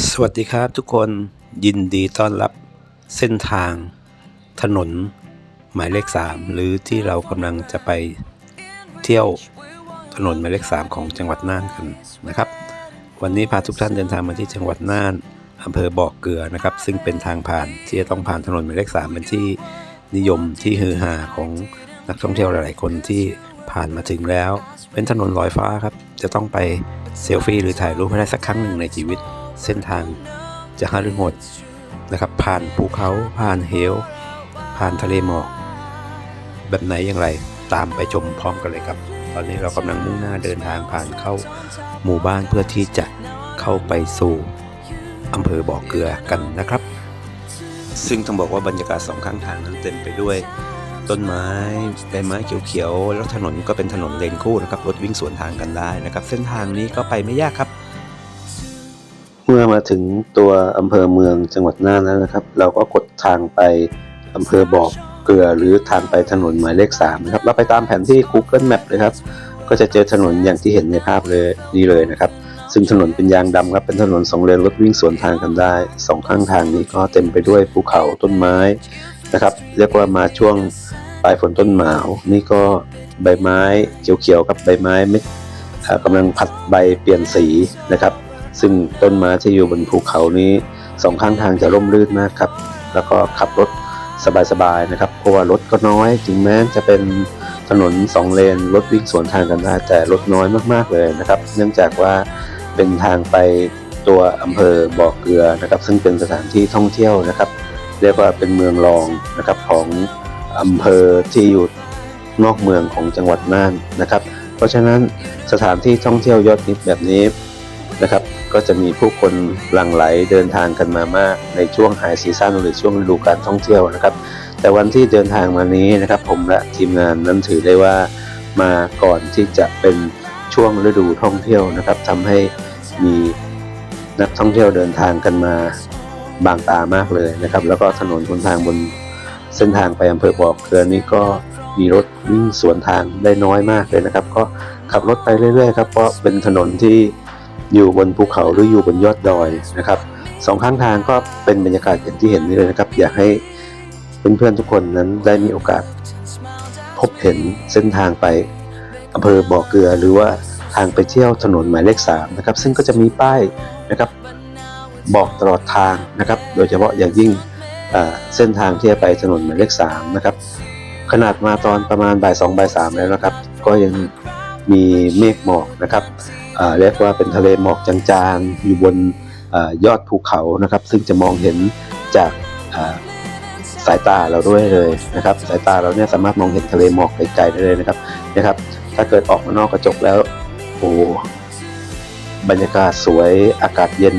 สวัสดีครับทุกคนยินดีต้อนรับเส้นทาง ถนน หมายเลข 3 หรือที่เรากำลังจะไปเที่ยวถนนหมายเลข 3 ของจังหวัดน่านกันนะครับ วันนี้พาทุกท่านเดินทางมาที่จังหวัดน่านอำเภอบ่อเกลือนะครับ ซึ่งเป็นทางผ่านที่จะต้องผ่านถนนหมายเลข 3 เป็นที่นิยมที่ฮือฮาของนักท่องเที่ยวหลาย ๆ คนที่ผ่านมาถึงแล้ว เป็นถนนลอยฟ้าครับจะต้องไปเซลฟี่หรือถ่ายรูปให้ได้สักครั้งหนึ่งในชีวิต เส้นทางจะหารือหดนะครับ ผ่านภูเขาผ่านเหว ผ่านทะเลหมอก แบบไหนอย่างไรตามไปชมพร้อมกันเลยครับ ตอนนี้เรากำลังมุ่งหน้าเดินทางผ่านเข้าหมู่บ้านเพื่อที่จะเข้าไปสู่อำเภอบ่อเกลือกันนะครับ ซึ่งต้องบอกว่าบรรยากาศสองข้างทางนั้นเต็มไปด้วย ต้นไม้ใบไม้เขียวๆแล้วถนนก็เป็นถนนเลนคู่นะครับรถวิ่งสวนทางกันได้นะครับ เส้นทางนี้ก็ไปไม่ยากครับ เมื่อมาถึงตัวอำเภอเมืองจังหวัดน่านแล้วนะครับ เราก็กดทางไปอำเภอบ่อเกลือหรือทางไปถนนหมายเลข3นะครับเราไปตามแผนที่ Google Map เลยครับ ก็จะเจอถนนอย่างที่เห็นในภาพเลยนี่เลยนะครับ ซึ่งถนนเป็นยางดำครับเป็นถนนสองเลนรถวิ่งสวนทางกันได้สองข้างทางนี้ก็เต็มไปด้วยภูเขาต้นไม้นะครับเรียกว่ามาช่วงปลายฝนต้นหนาว นี่ก็ใบไม้เขียวๆกับใบไม้ไม่กำลังผัดใบเปลี่ยนสีนะครับ ซึ่งต้นไม้ที่อยู่บนภูเขานี้สองข้างทางจะร่มรื่นมากครับ แล้วก็ขับรถสบายๆนะครับ เพราะว่ารถก็น้อย ถึงแม้จะเป็นถนนสองเลนรถวิ่งสวนทางกันได้แต่รถน้อยมากๆเลยนะครับ เนื่องจากว่าเป็นทางไปตัวอำเภอบ่อเกลือนะครับ ซึ่งเป็นสถานที่ท่องเที่ยวนะครับ เรียกว่าเป็นเมืองรองนะครับของอำเภอที่อยู่นอกเมืองของจังหวัดน่านนะครับ เพราะฉะนั้นสถานที่ท่องเที่ยวยอดฮิตแบบนี้นะครับ ก็จะมีผู้คนหลั่งไหลเดินทางกันมามาก ในช่วงไฮซีซั่นหรือช่วงฤดูการท่องเที่ยวนะครับ แต่วันที่เดินทางมานี้นะครับ ผมและทีมงานนั้นถือได้ว่ามาก่อนที่จะเป็นช่วงฤดูท่องเที่ยวนะครับทำให้มีนักท่องเที่ยวเดินทางกันมาบางตามากเลยนะครับ แล้วก็ถนนหนทางบนเส้นทางไปอำเภอบ่อเกลือนี้ก็มีรถวิ่งสวนทางได้น้อยมากเลยนะครับ ก็ขับรถไปเรื่อยๆครับเพราะเป็นถนนที่ อยู่บนภูเขาหรืออยู่บนยอดดอยนะครับสองข้างทางก็เป็นบรรยากาศอย่างที่เห็นนี่เลยนะครับ อยากให้เพื่อนๆทุกคนนั้นได้มีโอกาส พบเห็นเส้นทางไปอำเภอบ่อเกลือหรือว่าทางไปเที่ยวถนนหมายเลข3นะครับซึ่งก็จะมีป้ายนะครับบอกตลอดทางนะครับ โดยเฉพาะอย่างยิ่งเส้นทางที่จะไปถนนหมายเลข3นะครับขนาดมาตอนประมาณบ่ายสองบ่ายสามแล้วนะครับ ก็ยังมีเมฆหมอกนะครับ เรียกว่าเป็นทะเลหมอกจางๆ อยู่บนอยอดภูเขานะครับ ซึ่งจะมองเห็นจากสายตาเราด้วยเลยนะครับ สายตาเราเนี่ยสามารถมองเห็นทะเลหมอกไกลๆได้เลยนะครับนะครับ ถ้าเกิดออกมานอกกระจกแล้วโอ้บรรยากาศสวยอากาศเย็น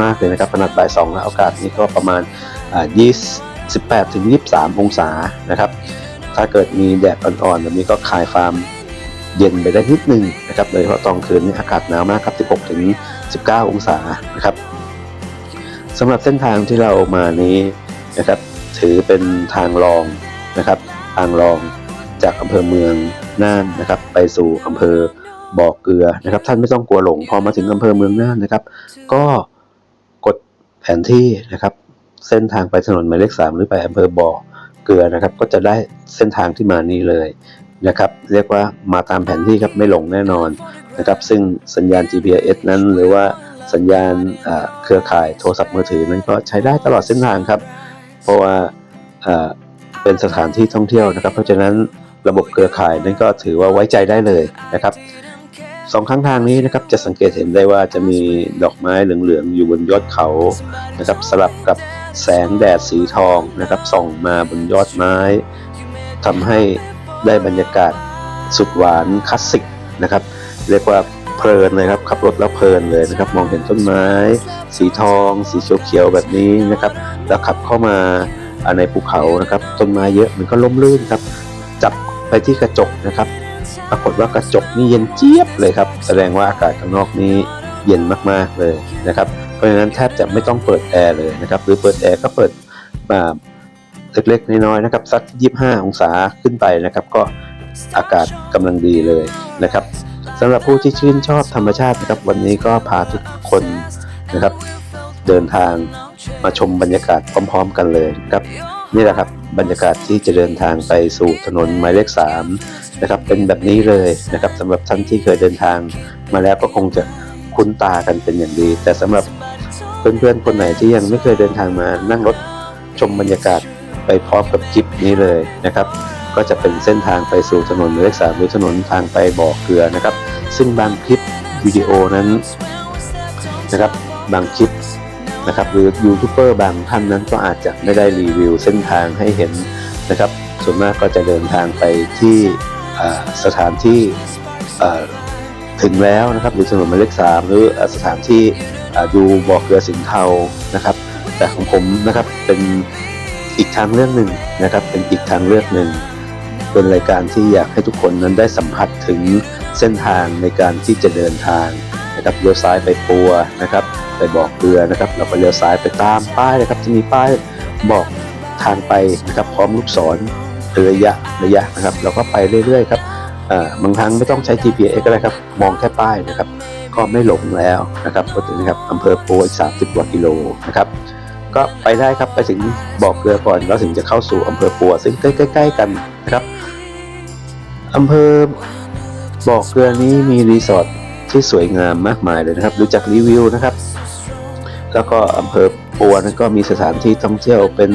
มากๆเลยนะครับขนาดบ่ายสองแล้วอากาศนี่ก็ประมาณอ่า20 18ถึง23องศานะครับ ถ้าเกิดมีแดดอ่อนๆแบบนี้ก็คลายความ เย็นไปได้นิดนึงนะครับโดยเฉพาะตอนคืนนี่อากาศหนาวมากครับ 16 ถึง 19 องศานะครับสำหรับเส้นทางที่เรามานี้นะครับ ถือเป็นทางรองนะครับ ทางรองจากอำเภอเมืองน่านนะครับ ไปสู่อำเภอบ่อเกลือนะครับ ท่านไม่ต้องกลัวหลงพอมาถึงอำเภอเมืองน่านนะครับ ก็กดแผนที่นะครับ เส้นทางไปถนนหมายเลขสามหรือไปอำเภอบ่อเกลือนะครับ ก็จะได้เส้นทางที่มานี้เลย นะครับ เรียกว่ามาตามแผนที่ครับไม่หลงแน่นอนนะครับ ซึ่งสัญญาณ GPS นั้น หรือว่าสัญญาณเครือข่ายโทรศัพท์มือถือนั้นก็ใช้ได้ตลอดเส้นทางครับ เพราะว่าอ่าเป็นสถานที่ท่องเที่ยวนะครับ เพราะฉะนั้นระบบเครือข่ายนั้นก็ถือว่าไว้ใจได้เลยนะครับสองข้างทางนี้นะครับจะสังเกตเห็นได้ว่าจะมีดอกไม้เหลืองๆอยู่บนยอดเขานะครับสลับกับแสงแดดสีทองนะครับส่องมาบนยอดไม้ทำให้ ได้บรรยากาศสุดหวานคลาสสิกนะครับเรียกว่าเพลินเลยครับขับรถแล้วเพลินเลยนะครับ มองเห็นต้นไม้ สีทอง สีเขียวๆแบบนี้นะครับ แล้วขับเข้ามาในภูเขานะครับ ต้นไม้เยอะมันก็ล้มลื่นครับ จับไปที่กระจกนะครับ ปรากฏว่ากระจกนี่เย็นเจี๊ยบเลยครับ แสดงว่าอากาศข้างนอกนี้เย็นมากๆเลยนะครับ เพราะฉะนั้นแทบจะไม่ต้องเปิดแอร์เลยนะครับ หรือเปิดแอร์ก็เปิดอ่า เล็กๆ น้อยๆนะครับสัก 25 องศาขึ้นไปนะครับ ก็อากาศกำลังดีเลยนะครับสำหรับผู้ที่ชื่นชอบธรรมชาตินะครับ วันนี้ก็พาทุกคนนะครับ เดินทางมาชมบรรยากาศพร้อม ๆ กันเลยนะครับนี่แหละครับบรรยากาศที่จะเดินทางไปสู่ถนนหมายเลขสามนะครับเป็นแบบนี้เลยนะครับสำหรับท่านที่เคยเดินทางมาแล้วก็คงจะคุ้นตากันเป็นอย่างดี แต่สำหรับเพื่อนๆคนไหนที่ยังไม่เคยเดินทางมานั่งรถชมบรรยากาศ ไปพร้อมกับคลิปนี้เลยนะครับ ก็จะเป็นเส้นทางไปสู่ถนนหมายเลขสามหรือถนนทางไปบ่อเกลือนะครับ ซึ่งบางคลิปวิดีโอนั้นนะครับบางคลิปนะครับหรือยูทูบเบอร์บางท่านนั้นก็อาจจะไม่ได้รีวิวเส้นทางให้เห็นนะครับ ส่วนมากก็จะเดินทางไปที่สถานที่ถึงแล้วนะครับหรือถนนหมายเลขสามหรือสถานที่อ่าดูบ่อเกลือสินเทานะครับ แต่ของผมนะครับเป็น อีกทางเลือกหนึ่งนะครับ เป็นอีกทางเลือกหนึ่ง เป็นรายการที่อยากให้ทุกคนนั้นได้สัมผัสถึงเส้นทางในการที่จะเดินทางนะครับเลี้ยวซ้ายไปปัวนะครับ ไปบอกเกลือนะครับ เราก็เลี้ยวซ้ายไปตามป้ายนะครับ จะมีป้ายบอกทางไปนะครับ พร้อมลูกศรเป็นระยะระยะนะครับ เราก็ไปเรื่อยๆครับบางครั้งไม่ต้องใช้ GPS ก็ได้ครับ มองแค่ป้ายนะครับ ก็ไม่หลงแล้วนะครับก็ถึงนะครับอำเภอปัวอีก30กว่ากิโลนะครับ ก็ไปได้ครับไปถึงบ่อเกลือก่อนแล้วถึงจะเข้าสู่อำเภอปัว ซึ่งใกล้ๆกันนะครับอำเภอบ่อเกลือนี้มีรีสอร์ทที่สวยงามมากมายเลยนะครับดูจากรีวิวนะครับ แล้วก็อำเภอปัวนั้นก็มีสถานที่ท่องเที่ยวเป็น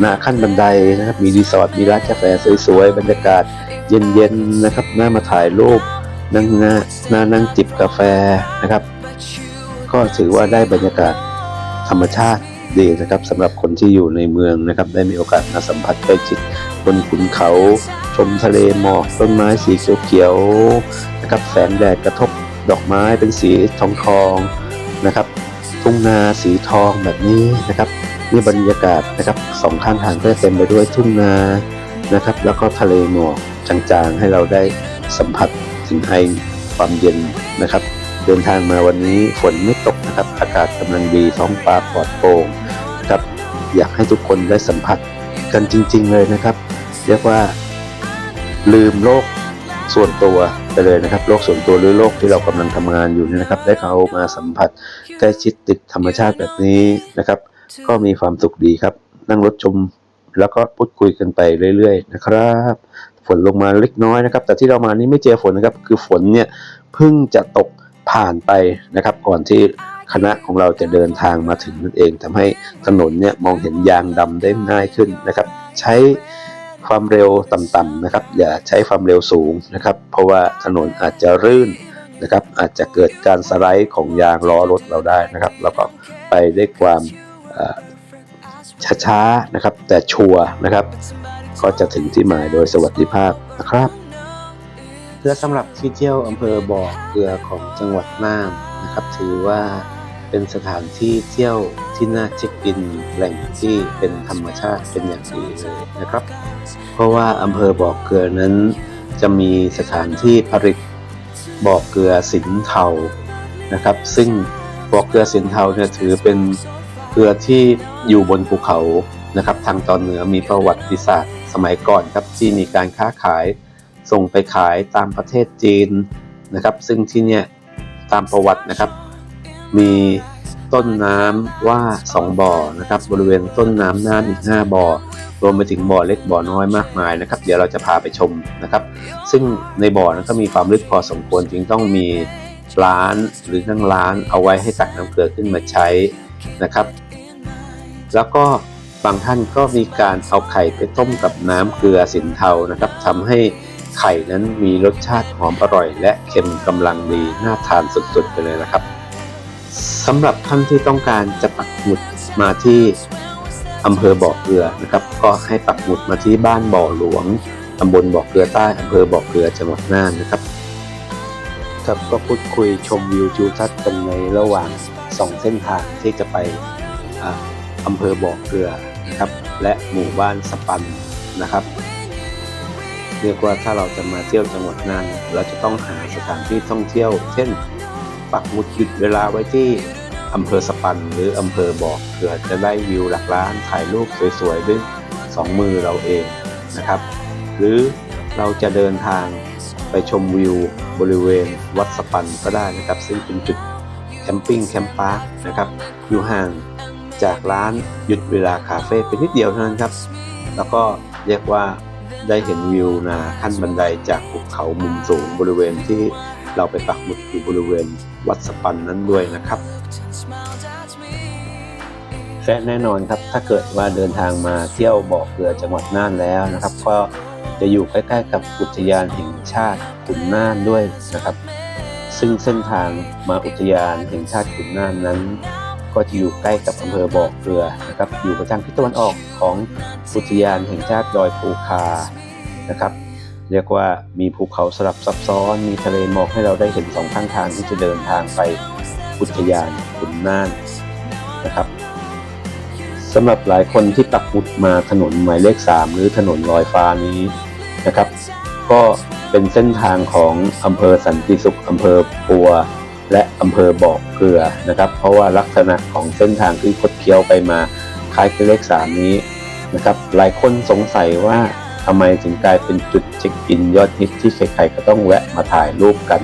หน้าขั้นบันไดนะครับ มีรีสอร์ทมีร้านกาแฟสวยๆบรรยากาศเย็นๆนะครับน่ามาถ่ายรูปนั่งหน้านั่งจิบกาแฟนะครับ ก็ถือว่าได้บรรยากาศ ธรรมชาติดีนะครับสำหรับคนที่อยู่ในเมืองนะครับ ได้มีโอกาสมาสัมผัสใกล้ชิดบนขุนเขา ชมทะเลหมอกต้นไม้สีเขียวๆนะครับแสงแดดกระทบดอกไม้เป็นสีทองทองนะครับ ทุ่งนาสีทองแบบนี้นะครับนี่บรรยากาศนะครับสองข้างทางก็จะเต็มไปด้วยทุ่งนานะครับ แล้วก็ทะเลหมอกจางๆ ให้เราได้สัมผัสถึงไอความเย็นนะครับ เดินทางมาวันนี้ฝนไม่ตกนะครับ อากาศกำลังดีท้องฟ้าปลอดโปร่งนะครับอยากให้ทุกคนได้สัมผัสกันจริง ๆ เลยนะครับ เรียกว่าลืมโลกส่วนตัวไปเลยนะครับโลกส่วนตัวหรือโลกที่เรากำลังทำงานอยู่นี่นะครับ ได้เขามาสัมผัสใกล้ชิดติดธรรมชาติแบบนี้นะครับ ก็มีความสุขดีครับ นั่งรถชมแล้วก็พูดคุยกันไปเรื่อย ๆ นะครับ ฝนลงมาเล็กน้อยนะครับ แต่ที่เรามานี่ไม่เจอฝนนะครับ คือฝนเนี่ยเพิ่งจะตก ผ่านไปนะครับ ก่อนที่คณะของเราจะเดินทางมาถึงนั่นเองทำให้ถนนเนี่ยมองเห็นยางดำได้ง่ายขึ้นนะครับ ใช้ความเร็วต่ำๆนะครับ อย่าใช้ความเร็วสูงนะครับ เพราะว่าถนนอาจจะรื่นนะครับ อาจจะเกิดการสไลด์ของยางล้อรถเราได้นะครับ แล้วก็ไปได้วยความช้าๆนะครับ แต่ชัวร์นะครับ ก็จะถึงที่หมายโดยสวัสดิภาพนะครับ และสำหรับที่เที่ยวอำเภอบ่อเกลือของจังหวัดน่านนะครับ ถือว่าเป็นสถานที่เที่ยวที่น่าเช็คอินแหล่งที่เป็นธรรมชาติเป็นอย่างดีเลยนะครับ เพราะว่าอำเภอบ่อเกลือนั้น จะมีสถานที่ผลิตบ่อเกลือสินเทานะครับ ซึ่งบ่อเกลือสินเทาเนี่ยถือเป็นเกลือที่อยู่บนภูเขานะครับ ทางตอนเหนือมีประวัติศาสตร์สมัยก่อนครับที่มีการค้าขาย ส่งไปขายตามประเทศจีนนะครับ ซึ่งที่เนี่ยตามประวัตินะครับ มีต้นน้ำว่าสองบ่อนะครับ บริเวณต้นน้ำน้ำอีกห้าบ่อ รวมไปถึงบ่อเล็กบ่อน้อยมากมายนะครับ เดี๋ยวเราจะพาไปชมนะครับ ซึ่งในบ่อนั้นก็มีความลึกพอสมควรจึงต้องมีร้านหรือนั่งร้านเอาไว้ให้ตักน้ำเกลือขึ้นมาใช้นะครับ แล้วก็บางท่านก็มีการเอาไข่ไปต้มกับน้ำเกลือสินเทานะครับทำให้ ไข่นั้นมีรสชาติหอมอร่อย และเค็มกำลังดีน่าทานสุดๆไปเลยนะครับสำหรับท่านที่ต้องการจะปักหมุดมาที่อำเภอบ่อเกลือนะครับ ก็ให้ปักหมุดมาที่บ้านบ่อหลวงตำบลบ่อเกลือใต้อำเภอบ่อเกลือจังหวัดน่านนะครับครับก็พูดคุยชมวิวทิวทัศน์กันในระหว่างสองเส้นทางที่จะไปอ่าอำเภอบ่อเกลือนะครับ และหมู่บ้านสปันนะครับ เรียกว่าถ้าเราจะมาเที่ยวจังหวัดน่านเราจะต้องหาสถานที่ท่องเที่ยว เช่น ปักหมุดหยุดเวลาไว้ที่อำเภอสปันหรืออำเภอบ่อเกลือจะได้วิวหลักล้านถ่ายรูปสวยๆด้วยสองมือเราเองนะครับ หรือเราจะเดินทางไปชมวิวบริเวณวัดสปันก็ได้นะครับ ซึ่งเป็นจุดแคมปิ้งแคมป์พาร์คนะครับอยู่ห่างจากร้านหยุดเวลาคาเฟ่เป็นนิดเดียวเท่านั้นครับ แล้วก็เรียกว่า ได้เห็นวิวนาขั้นบันไดจากภูเขามุมสูงบริเวณที่เราไปปักหมุดอยู่บริเวณวัดสปันนั้นด้วยนะครับและแน่นอนครับถ้าเกิดว่าเดินทางมาเที่ยวบ่อเกลือจังหวัดน่านแล้วนะครับ ก็จะอยู่ใกล้ๆกับอุทยานแห่งชาติขุนน่านด้วยนะครับ ซึ่งเส้นทางมาอุทยานแห่งชาติขุนน่านนั้น ก็จะอยู่ใกล้กับอำเภอบ่อเกลือนะครับ อยู่ประทางทิศตะวันออกของอุทยานแห่งชาติดอยภูคานะครับ เรียกว่ามีภูเขาสลับซับซ้อน มีทะเลหมอกให้เราได้เห็นสองข้างทางที่จะเดินทางไปอุทยานขุนน่านนะครับสำหรับหลายคนที่ปักหมุดมาถนนหมายเลข 3 หรือถนนลอยฟ้านี้นะครับ ก็เป็นเส้นทางของอำเภอสันติสุขอำเภอปัว อำเภอบ่อเกลือนะครับ เพราะว่าลักษณะของเส้นทางที่คดเคี้ยวไปมาคล้ายกับเลข3นี้นะครับ หลายคนสงสัยว่าทำไมถึงกลายเป็นจุดเช็คอินยอดฮิตที่ใครๆก็ต้องแวะมาถ่ายรูปกัน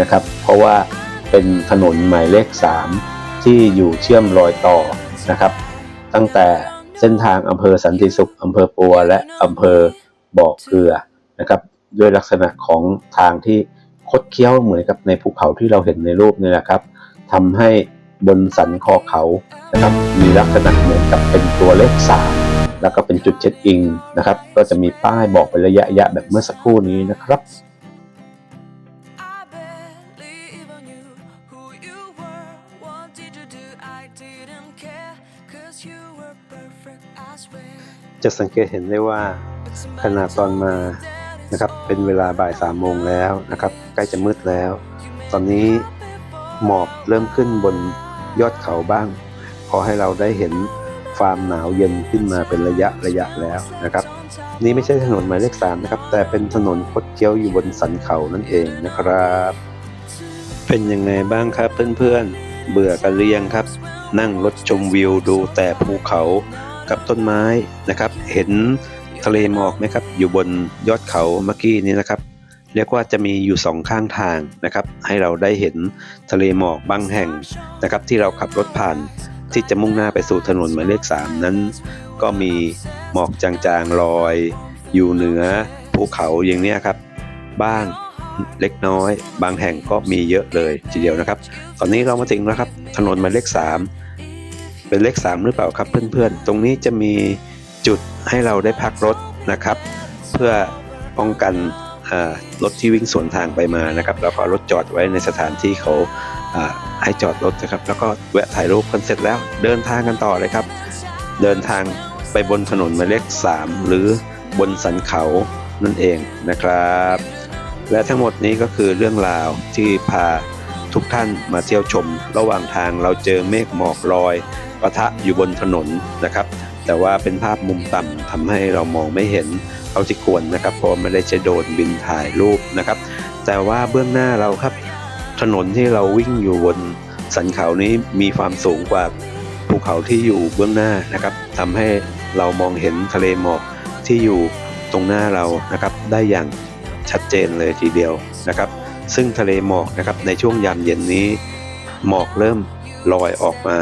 นะครับ เพราะว่าเป็นถนนหมายเลข 3 ที่อยู่เชื่อมรอยต่อนะครับ ตั้งแต่เส้นทางอำเภอสันติสุขอำเภอปัว และอำเภอบ่อเกลือนะครับ ด้วยลักษณะของทางที่ คดเคี้ยวเหมือนกับในภูเขาที่เราเห็นในรูปนี่แหละครับทำให้บนสันคอเขานะครับมีลักษณะเหมือนกับเป็นตัวเลขสามแล้วก็เป็นจุดเช็คอินนะครับ ก็จะมีป้ายบอกเป็นระยะระยะแบบเมื่อสักครู่นี้นะครับ I barely even knew who you were. What did you do? I didn't care. Cause you were perfect, I swear. จะสังเกตเห็นได้ว่าขณะตอนมา นะครับ เป็นเวลาบ่ายสามโมงแล้วนะครับ ใกล้จะมืดแล้ว ตอนนี้หมอกเริ่มขึ้นบนยอดเขาบ้าง พอให้เราได้เห็นความหนาวเย็นขึ้นมาเป็นระยะระยะแล้วนะครับ นี่ไม่ใช่ถนนหมายเลขสามนะครับ แต่เป็นถนนคดเคี้ยวอยู่บนสันเขานั่นเองนะครับ เป็นยังไงบ้างครับเพื่อนๆ เบื่อกันหรือยังครับ นั่งรถชมวิวดูแต่ภูเขากับต้นไม้นะครับ เห็น ทะเลหมอกไหมครับ อยู่บนยอดเขาเมื่อกี้นี้นะครับ เรียกว่าจะมีอยู่สองข้างทางนะครับ ให้เราได้เห็นทะเลหมอกบางแห่งนะครับ ที่เราขับรถผ่านที่จะมุ่งหน้าไปสู่ถนนหมายเลขสามนั้น ก็มีหมอกจางๆลอย อยู่เหนือภูเขาอย่างนี้ครับ บ้างเล็กน้อย บางแห่งก็มีเยอะเลยทีเดียวนะครับ ตอนนี้เรามาถึงแล้วครับ ถนนหมายเลขสามเป็นเลขสามหรือเปล่าครับเพื่อนๆ ตรงนี้จะมี จุดให้เราได้พักรถนะครับ เพื่อป้องกันรถที่วิ่งสวนทางไปมานะครับ แล้วก็รถจอดไว้ในสถานที่เขาอ่าให้จอดรถนะครับ แล้วก็แวะถ่ายรูปกันเสร็จแล้วเดินทางกันต่อเลยครับ เดินทางไปบนถนนหมายเลข 3 หรือบนสันเขานั่นเองนะครับ และทั้งหมดนี้ก็คือเรื่องราวที่พาทุกท่านมาเที่ยวชม ระหว่างทางเราเจอเมฆหมอกลอยปะทะอยู่บนถนนนะครับ แต่ว่าเป็นภาพมุมต่ำทำให้เรามองไม่เห็นเอาที่ควรนะครับ เพราะไม่ได้ใช้โดรนบินถ่ายรูปนะครับ แต่ว่าเบื้องหน้าเราครับ ถนนที่เราวิ่งอยู่บนสันเขานี้มีความสูงกว่าภูเขาที่อยู่เบื้องหน้านะครับทำให้เรามองเห็นทะเลหมอกที่อยู่ตรงหน้าเรานะครับ ได้อย่างชัดเจนเลยทีเดียวนะครับ ซึ่งทะเลหมอกนะครับในช่วงยามเย็นนี้ หมอกเริ่มลอยออกมา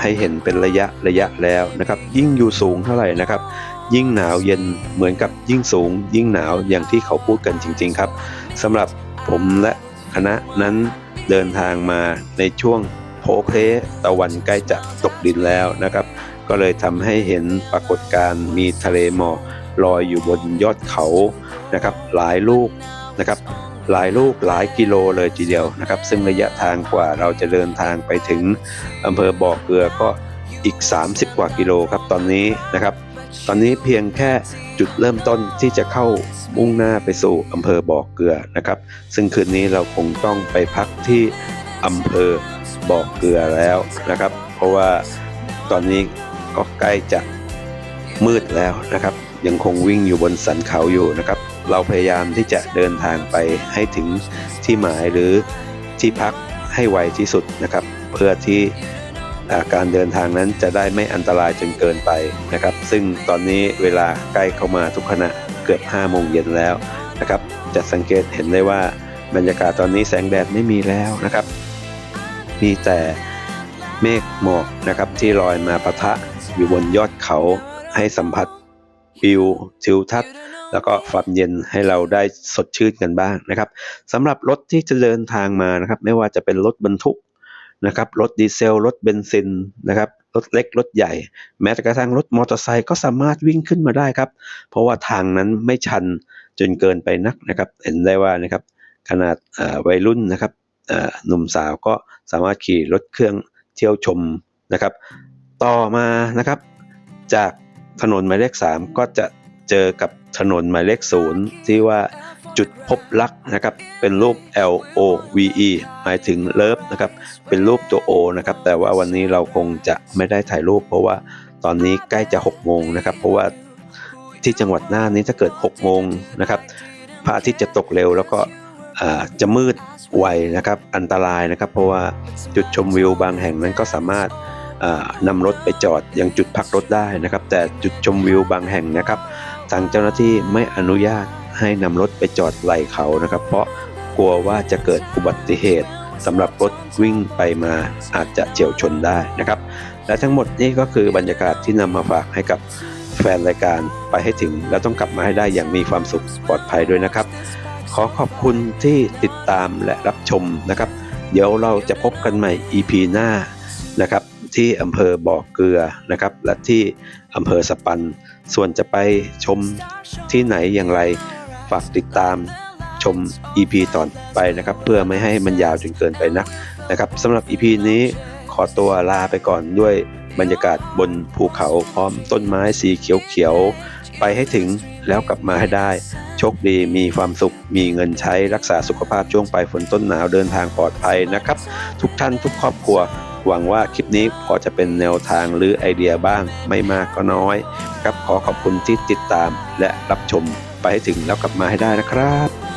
ให้เห็นเป็นระยะระยะแล้วนะครับ ยิ่งอยู่สูงเท่าไหร่นะครับ ยิ่งหนาวเย็นเหมือนกับยิ่งสูง ยิ่งหนาวอย่างที่เขาพูดกันจริง ๆ ครับสำหรับผมและคณะนั้นเดินทางมาในช่วงโพเพลตะวันใกล้จะตกดินแล้วนะครับ ก็เลยทำให้เห็นปรากฏการณ์มีทะเลหมอกลอยอยู่บนยอดเขานะครับ หลายลูกนะครับ หลายลูกหลายกิโลเลยทีเดียวนะครับ ซึ่งระยะทางกว่าเราจะเดินทางไปถึงอำเภอบ่อเกลือก็อีก 30 กว่ากิโลครับตอนนี้นะครับ ตอนนี้เพียงแค่จุดเริ่มต้นที่จะเข้ามุ่งหน้าไปสู่อำเภอบ่อเกลือนะครับ ซึ่งคืนนี้เราคงต้องไปพักที่อำเภอบ่อเกลือแล้วนะครับ เพราะว่าตอนนี้ก็ใกล้จะมืดแล้วนะครับ ยังคงวิ่งอยู่บนสันเขาอยู่นะครับ เราพยายามที่จะเดินทางไปให้ถึงที่หมายหรือที่พักให้ไวที่สุดนะครับ เพื่อที่การเดินทางนั้นจะได้ไม่อันตรายจนเกินไปนะครับ ซึ่งตอนนี้เวลาใกล้เข้ามาทุกขณะเกือบ5โมงเย็นแล้วนะครับ จะสังเกตเห็นได้ว่าบรรยากาศตอนนี้แสงแดดไม่มีแล้วนะครับ มีแต่เมฆหมอกนะครับที่ลอยมาปะทะอยู่บนยอดเขาให้สัมผัสวิวทิวทัศน์ แล้วก็ความเย็นให้เราได้สดชื่นกันบ้างนะครับสำหรับรถที่จะเดินทางมานะครับ ไม่ว่าจะเป็นรถบรรทุกนะครับรถดีเซลรถเบนซินนะครับรถเล็กรถใหญ่ แม้กระทั่งรถมอเตอร์ไซค์ก็สามารถวิ่งขึ้นมาได้ครับ เพราะว่าทางนั้นไม่ชันจนเกินไปนักนะครับ เห็นได้ว่านะครับขนาดวัยรุ่นนะครับหนุ่มสาวก็สามารถขี่รถเครื่องเที่ยวชมนะครับ ต่อมานะครับ จากถนนหมายเลข3ก็จะ เจอกับถนนหมายเลขศูนย์ที่ว่าจุดพบรักนะครับ เป็นรูป L O V E หมายถึงเลิฟนะครับ เป็นรูปตัว O นะครับ แต่ว่าวันนี้เราคงจะไม่ได้ถ่ายรูป เพราะว่าตอนนี้ใกล้จะ6โมงนะครับ เพราะว่าที่จังหวัดน่านนี้ถ้าเกิด6โมงนะครับพระอาทิตย์จะตกเร็วแล้วก็จะมืดไวนะครับ อันตรายนะครับ เพราะว่าจุดชมวิวบางแห่งนั้นก็สามารถนำรถไปจอดยังจุดพักรถได้นะครับ แต่จุดชมวิวบางแห่งนะครับ ทางเจ้าหน้าที่ไม่อนุญาตให้นำรถไปจอดไหลเขานะครับ เพราะกลัวว่าจะเกิดอุบัติเหตุสำหรับรถวิ่งไปมาอาจจะเฉียวชนได้นะครับ และทั้งหมดนี้ก็คือบรรยากาศที่นำมาฝากให้กับแฟนรายการไปให้ถึง และต้องกลับมาให้ได้อย่างมีความสุขปลอดภัยด้วยนะครับ ขอขอบคุณที่ติดตามและรับชมนะครับ เดี๋ยวเราจะพบกันใหม่ EP หน้านะครับ ที่อำเภอบ่อเกลือนะครับ และที่ อำเภอสปัน ส่วนจะไปชมที่ไหนอย่างไร ฝากติดตามชม EP ต่อไปนะครับ เพื่อไม่ให้มันยาวจนเกินไปนักนะครับสำหรับ EP นี้ขอตัวลาไปก่อนด้วยบรรยากาศบนภูเขาพร้อมต้นไม้สีเขียวๆ ไปให้ถึงแล้วกลับมาให้ได้ โชคดีมีความสุข มีเงินใช้รักษาสุขภาพช่วงปลายฝนต้นหนาวเดินทางปลอดภัยนะครับ ทุกท่านทุกครอบครัว หวังว่าคลิปนี้พอจะเป็นแนวทางหรือไอเดียบ้างไม่มากก็น้อย ครับขอขอบคุณที่ติดตามและรับชมไปให้ถึงแล้วกลับมาให้ได้นะครับ